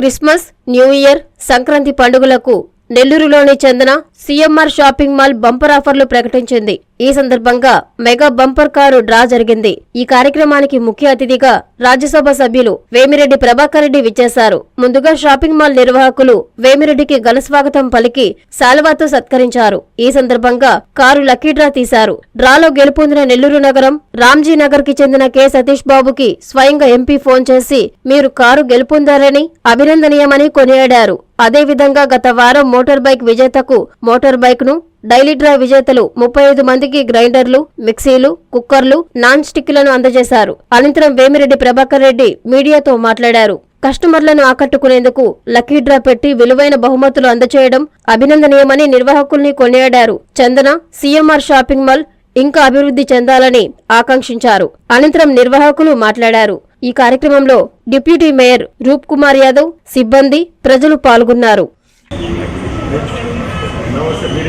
Christmas new year Sankranti పండుగలకు నెల్లూరులోని చెందిన సీఎంఆర్ షాపింగ్ మాల్ బంపర్ ఆఫర్లు ప్రకటించింది. ఈ సందర్భంగా మెగా బంపర్ కారు డ్రా జరిగింది. ఈ కార్యక్రమానికి ముఖ్య అతిథిగా రాజ్యసభ సభ్యులు వేమిరెడ్డి ప్రభాకర్ రెడ్డి విచ్చేశారు. ముందుగా షాపింగ్ మాల్ నిర్వాహకులు వేమిరెడ్డికి ఘనస్వాగతం పలికి శాలువాతో సత్కరించారు. ఈ సందర్భంగా కారు లక్కీ డ్రా తీశారు. డ్రాలో గెలుపొందిన నెల్లూరు నగరం రామ్జీ నగర్కి చెందిన కె. సతీష్ బాబుకి స్వయంగా ఎంపీ ఫోన్ చేసి మీరు కారు గెలుపొందారని అభినందనీయమని కొనియాడారు. అదేవిధంగా గత వారం మోటార్ బైక్ విజేతకు మోటార్ బైక్ను డైలీ డ్రా విజేతలు ముప్పై ఐదు మందికి గ్రైండర్లు మిక్సీలు కుక్కర్లు నాన్ స్టిక్లను అందజేశారు. అనంతరం వేమిరెడ్డి ప్రభాకర్ రెడ్డి మీడియాతో మాట్లాడారు. కస్టమర్లను ఆకట్టుకునేందుకు లక్కీ డ్రా పెట్టి విలువైన బహుమతులు అందజేయడం అభినందనీయమని నిర్వాహకుల్ని కొనియాడారు. చందన సీఎంఆర్ షాపింగ్ మాల్ ఇంకా అభివృద్ధి చెందాలని ఆకాంక్షించారు. అనంతరం నిర్వాహకులు మాట్లాడారు. ఈ కార్యక్రమంలో డిప్యూటీ మేయర్ రూప్ కుమార్ యాదవ్ సిబ్బంది ప్రజలు పాల్గొన్నారు.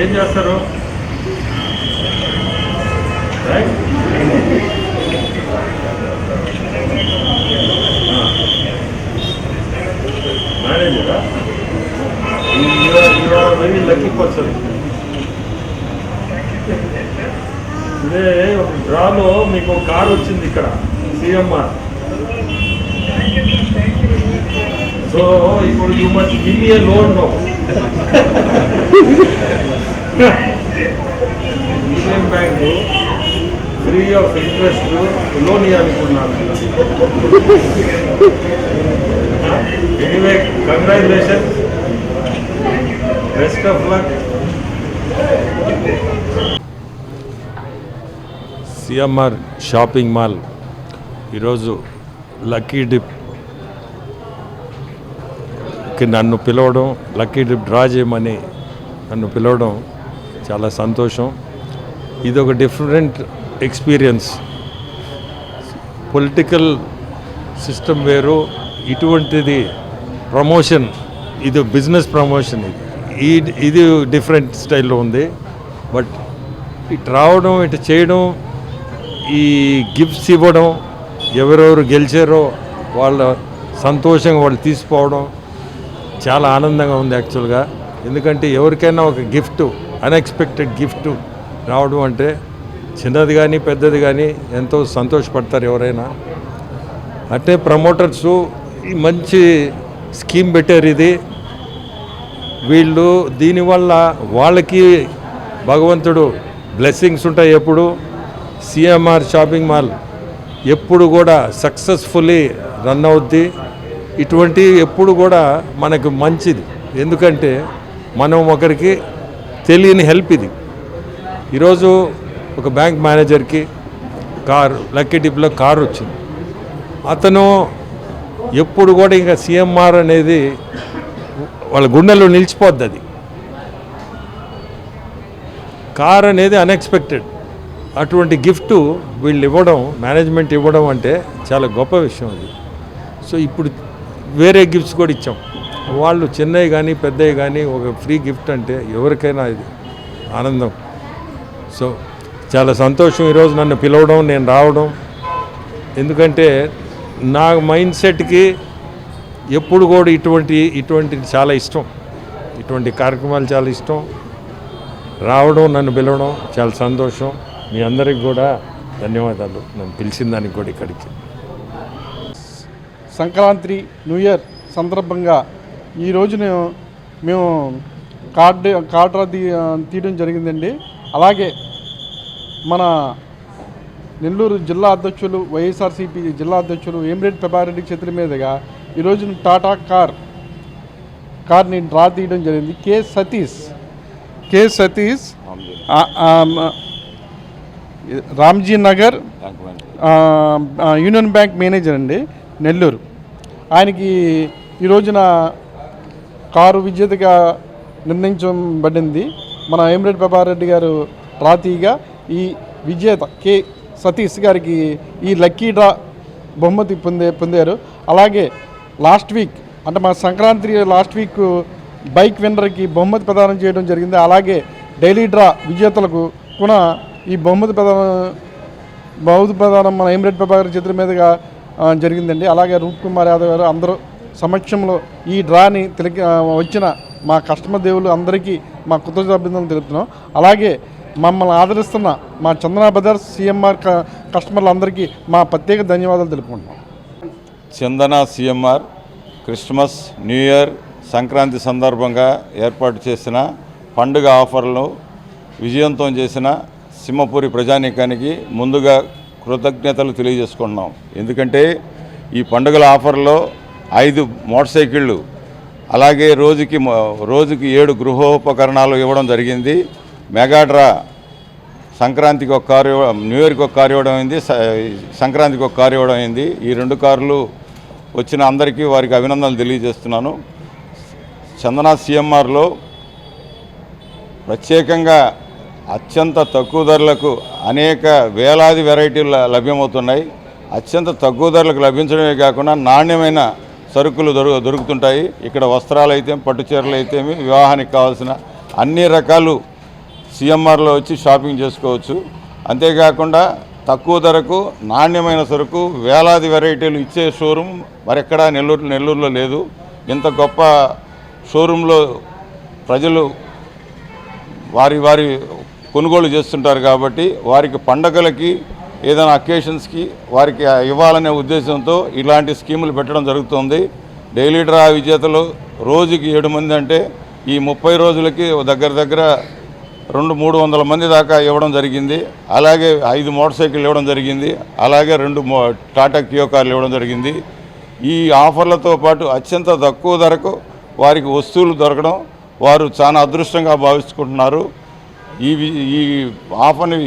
ఏం చేస్తారు రైట్? ఆ. మేనేజరా వెరీ లక్కీ పర్సన్ ఇదే ఒక డ్రాలో మీకు ఒక కార్ వచ్చింది ఇక్కడ సిఎంఆర్ సో ఇప్పుడు you must give a loan no union bank free of interest loan ఇవ్వాలనుకున్నాను anyway congratulation best of luck CMR shopping mall ఈరోజు లక్కీ డిప్ కి నన్ను పిలవడం లక్కీ డ్రిప్ డ్రా చేయమని నన్ను పిలవడం చాలా సంతోషం. ఇది ఒక డిఫరెంట్ ఎక్స్పీరియన్స్. పొలిటికల్ సిస్టమ్ వేరు ఇటువంటిది ప్రమోషన్ ఇది బిజినెస్ ప్రమోషన్. ఇది ఈ ఇది డిఫరెంట్ స్టైల్లో ఉంది. బట్ ఇటు రావడం ఇటు చేయడం ఈ గిఫ్ట్స్ ఇవ్వడం ఎవరెవరు గెలిచారో వాళ్ళ సంతోషంగా వాళ్ళు తీసుకోవడం చాలా ఆనందంగా ఉంది యాక్చువల్గా. ఎందుకంటే ఎవరికైనా ఒక గిఫ్ట్ అన్ఎక్స్పెక్టెడ్ గిఫ్ట్ రావడం అంటే చిన్నది కానీ పెద్దది కానీ ఎంతో సంతోషపడతారు ఎవరైనా. అంటే ప్రమోటర్స్ ఈ మంచి స్కీమ్ పెట్టారు ఇది. వీళ్ళు దీనివల్ల వాళ్ళకి భగవంతుడు బ్లెస్సింగ్స్ ఉంటాయి ఎప్పుడు. సిఎంఆర్ షాపింగ్ మాల్ ఎప్పుడు కూడా సక్సెస్ఫుల్లీ రన్ అవుద్ది. ఇటువంటి ఎప్పుడు కూడా మనకు మంచిది. ఎందుకంటే మనం ఒకరికి తెలియని హెల్ప్ ఇది. ఈరోజు ఒక బ్యాంక్ మేనేజర్కి కారు లక్కీ డిప్లో కారు వచ్చింది. అతను ఎప్పుడు కూడా ఇంకా సీఎంఆర్ అనేది వాళ్ళ గుండెల్లో నిలిచిపోద్ది అది. కార్ అనేది అన్ఎక్స్పెక్టెడ్ అటువంటి గిఫ్ట్ వీళ్ళు ఇవ్వడం మేనేజ్మెంట్ ఇవ్వడం అంటే చాలా గొప్ప విషయం అది. సో ఇప్పుడు వేరే గిఫ్ట్స్ కూడా ఇచ్చాం. వాళ్ళు చిన్నవి కానీ పెద్దవి కానీ ఒక ఫ్రీ గిఫ్ట్ అంటే ఎవరికైనా ఇది ఆనందం. సో చాలా సంతోషం ఈరోజు నన్ను పిలవడం నేను రావడం. ఎందుకంటే నా మైండ్ సెట్కి ఎప్పుడు కూడా ఇటువంటి ఇటువంటి చాలా ఇష్టం. ఇటువంటి కార్యక్రమాలు చాలా ఇష్టం. రావడం నన్ను పిలవడం చాలా సంతోషం. మీ అందరికి కూడా ధన్యవాదాలు. నన్ను పిలిచిన దానికి కూడా ఇక్కడికి సంక్రాంతి న్యూ ఇయర్ సందర్భంగా ఈ రోజున మేము కార్డు కార్డు తీ తీయడం జరిగిందండి. అలాగే మన నెల్లూరు జిల్లా అధ్యక్షులు వైఎస్ఆర్సీపీ జిల్లా అధ్యక్షులు వేమిరెడ్డి ప్రభారెడ్డి చేతుల మీదుగా ఈరోజు టాటా కార్ కార్ని డ్రా తీయడం జరిగింది. K Satish K Satish Ramji Nagar union bank manager అండి నెల్లూరు. ఆయనకి ఈ రోజున కారు విజేతగా నిర్ణయించబడింది. మన వేమిరెడ్డి ప్రభారెడ్డి గారు రాతీగా ఈ విజేత కె సతీష్ గారికి ఈ లక్కీ డ్రా బహుమతి పొందే పొందారు. అలాగే లాస్ట్ వీక్ అంటే మా సంక్రాంతి లాస్ట్ వీక్ బైక్ విన్నర్కి బహుమతి ప్రదానం చేయడం జరిగింది. అలాగే డైలీ డ్రా విజేతలకు కూడా ఈ బహుమతి ప్రదానం బహుమతి ప్రదానం మన ఏమిరెడ్డి ప్రభాకర్ చేతుల మీదుగా జరిగిందండి. అలాగే రూప్ కుమార్ యాదవ్ గారు అందరూ సమక్షంలో ఈ డ్రాని తిలక వచ్చిన మా కస్టమర్ దేవులు అందరికీ మా కృతజ్ఞతాభినందనలు తెలుపుతున్నాం. అలాగే మమ్మల్ని ఆదరిస్తున్న మా చందన బ్రదర్స్ సిఎంఆర్ క- కస్టమర్లందరికీ మా ప్రత్యేక ధన్యవాదాలు తెలుపుకుంటున్నాం. Chandana CMR Christmas new year Sankranti సందర్భంగా ఏర్పాటు చేసిన పండుగ ఆఫర్లను విజయవంతం చేసిన సింహపూరి ప్రజానీకానికి ముందుగా కృతజ్ఞతలు తెలియజేసుకుంటున్నాం. ఎందుకంటే ఈ పండుగల ఆఫర్లో ఐదు మోటార్ సైకిళ్ళు అలాగే రోజుకి రోజుకి ఏడు గృహోపకరణాలు ఇవ్వడం జరిగింది. మెగాడ్రా సంక్రాంతికి ఒక కారు న్యూ ఇయర్కి ఒక కారు ఇవ్వడం అయింది సంక్రాంతికి ఒక కారు ఇవ్వడం అయింది. ఈ రెండు కార్లు వచ్చిన అందరికీ వారికి అభినందనలు తెలియజేస్తున్నాను. చందన సిఎంఆర్లో ప్రత్యేకంగా అత్యంత తక్కువ ధరలకు అనేక వేలాది వెరైటీలు లభ్యమవుతున్నాయి. అత్యంత తక్కువ ధరలకు లభించడమే కాకుండా నాణ్యమైన సరుకులు దొరు దొరుకుతుంటాయి. ఇక్కడ వస్త్రాలు అయితే పట్టు చీరలు అయితేమి వివాహానికి కావాల్సిన అన్ని రకాలు సిఎంఆర్లో వచ్చి షాపింగ్ చేసుకోవచ్చు. అంతేకాకుండా తక్కువ ధరకు నాణ్యమైన సరుకు వేలాది వెరైటీలు ఇచ్చే షోరూమ్ మరెక్కడా నెల్లూరు నెల్లూరులో లేదు. ఇంత గొప్ప షోరూంలో ప్రజలు వారి వారి కొనుగోలు చేస్తుంటారు కాబట్టి వారికి పండగలకి ఏదైనా అకేషన్స్కి వారికి ఇవ్వాలనే ఉద్దేశంతో ఇలాంటి స్కీములు పెట్టడం జరుగుతుంది. డైలీ డ్రా విజేతలు రోజుకి ఏడు మంది అంటే ఈ ముప్పై రోజులకి దగ్గర దగ్గర రెండు మూడు వందల మంది దాకా ఇవ్వడం జరిగింది. అలాగే ఐదు మోటార్ సైకిల్ ఇవ్వడం జరిగింది. అలాగే రెండు టాటా కియో కార్లు ఇవ్వడం జరిగింది. ఈ ఆఫర్లతో పాటు అత్యంత తక్కువ ధరకు వారికి వస్తువులు దొరకడం వారు చాలా అదృష్టంగా భావించుకుంటున్నారు ఈ వి- ఈ ఆఫర్ని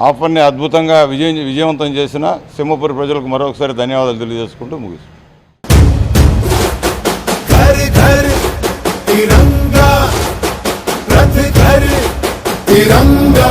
ఆఫర్ని అద్భుతంగా విజయ విజయవంతం చేసిన సింహపురి ప్రజలకు మరొకసారి ధన్యవాదాలు తెలియజేసుకుంటూ ముగిస్తాను घर घर तिरंगा रथ घर तिरंगा